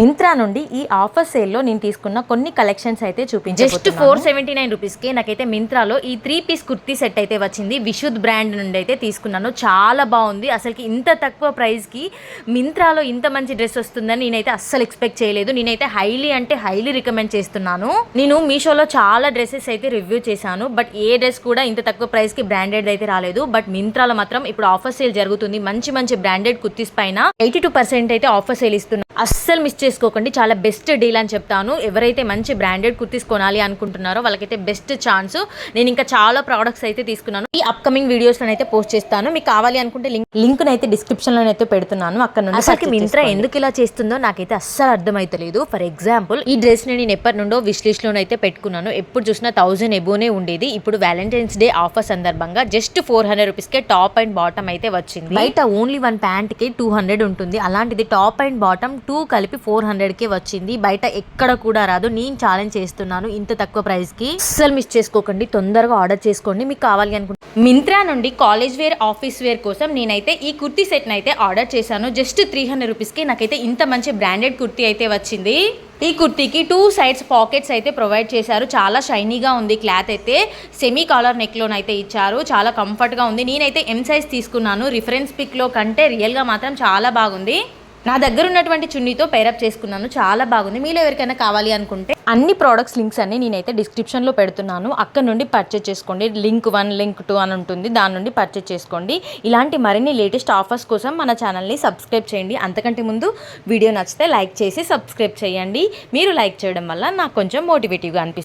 మింత్రా నుండి ఈ ఆఫర్ సేల్లో నేను తీసుకున్న కొన్ని కలెక్షన్స్ అయితే జస్ట్ ఫోర్ సెవెంటీ నైన్ రూపీస్కి నాకైతే మింత్రాలో ఈ త్రీ పీస్ కుర్తీ సెట్ అయితే వచ్చింది. విశుద్ బ్రాండ్ నుండి అయితే తీసుకున్నాను. చాలా బాగుంది. అసలుకి ఇంత తక్కువ ప్రైస్కి మింత్రాలో ఇంత మంచి డ్రెస్ వస్తుందని నేనైతే అస్సలు ఎక్స్పెక్ట్ చేయలేదు. నేనైతే హైలీ అంటే హైలీ రికమెండ్ చేస్తున్నాను. నేను మీషోలో చాలా డ్రెస్సెస్ అయితే రివ్యూ చేశాను. బట్ ఏ డ్రెస్ కూడా ఇంత తక్కువ ప్రైస్కి బ్రాండెడ్ అయితే రాలేదు. బట్ మింత్రాలో మాత్రం ఇప్పుడు ఆఫర్ సేల్ జరుగుతుంది. మంచి మంచి బ్రాండెడ్ కుర్తీస్ పైన ఎయిటీ టూ పర్సెంట్ అయితే ఆఫర్ సేల్ ఇస్తున్నారు అస్సలు మిస్ చేసుకోకండి. చాలా బెస్ట్ డీల్ అని చెప్తాను. ఎవరైతే మంచి బ్రాండెడ్ కుర్తీస్ కొనాలి అనుకుంటున్నారో వాళ్ళకైతే బెస్ట్ ఛాన్స్ నేను ఇంకా చాలా ప్రోడక్ట్స్ అయితే తీసుకున్నాను. ఈ అప్కమింగ్ వీడియోస్ అయితే పోస్ట్ చేస్తాను. మీకు కావాలి అనుకుంటే లింక్ లింక్ అయితే డిస్క్రిప్షన్లో అయితే పెడుతున్నాను. అక్కడ నుండి అసలు మింత్రా. ఎందుకు ఇలా చేస్తుందో నాకైతే అస్సలు అర్థమైతలేదు. ఫర్ ఎగ్జాంపుల్ ఈ డ్రెస్ని నేను ఎప్పటి నుండో విష్ లిస్ట్ లోనైతే పెట్టుకున్నాను. ఎప్పుడు చూసినా థౌసండ్ ఎబోనే ఉండేది. ఇప్పుడు వ్యాలంటైన్స్ డే ఆఫర్ సందర్భంగా జస్ట్ ఫోర్ హండ్రెడ్ రూపీస్ కే టాప్ అండ్ బాటమ్ అయితే వచ్చింది. బయట ఓన్లీ వన్ ప్యాంట్కి టూ హండ్రెడ్ ఉంటుంది. అలాంటిది టాప్ అండ్ బాటమ్ టూ కలిపి ఫోర్ ఫోర్ హండ్రెడ్కే వచ్చింది. బయట ఎక్కడ కూడా రాదు. నేను ఛాలెంజ్ చేస్తున్నాను ఇంత తక్కువ ప్రైస్కి అస్సలు మిస్ చేసుకోకండి. తొందరగా ఆర్డర్ చేసుకోండి. మీకు కావాలి అనుకుంటే. మింత్రా నుండి కాలేజ్ వేర్ ఆఫీస్ వేర్ కోసం నేనైతే ఈ కుర్తీ సెట్ని అయితే ఆర్డర్ చేశాను. జస్ట్ త్రీ హండ్రెడ్ రూపీస్కి నాకైతే ఇంత మంచి బ్రాండెడ్ కుర్తీ అయితే వచ్చింది. ఈ కుర్తీకి టూ సైడ్స్ పాకెట్స్ అయితే ప్రొవైడ్ చేశారు. చాలా షైనీగా ఉంది. క్లాత్ అయితే సెమీ కాలర్ నెక్లోన్ అయితే ఇచ్చారు. చాలా కంఫర్ట్గా ఉంది. నేనైతే ఎం సైజ్ తీసుకున్నాను. రిఫరెన్స్ పిక్లో కంటే రియల్గా మాత్రం చాలా బాగుంది. నా దగ్గర ఉన్నటువంటి చున్నీతో పేరప్ చేసుకున్నాను. చాలా బాగుంది. మీలో ఎవరికైనా కావాలి అనుకుంటే అన్ని ప్రోడక్ట్స్ లింక్స్ అన్ని నేనైతే డిస్క్రిప్షన్లో పెడుతున్నాను. అక్కడ నుండి పర్చేజ్ చేసుకోండి. లింక్ వన్ లింక్ టూ అని ఉంటుంది. దాని నుండి పర్చేజ్ చేసుకోండి. ఇలాంటి మరిన్ని లేటెస్ట్ ఆఫర్స్ కోసం మన ఛానల్ని సబ్స్క్రైబ్ చేయండి. అంతకంటే ముందు వీడియో నచ్చితే లైక్ చేసి సబ్స్క్రైబ్ చేయండి. మీరు లైక్ చేయడం వల్ల నాకు కొంచెం మోటివేటివ్గా అనిపిస్తుంది.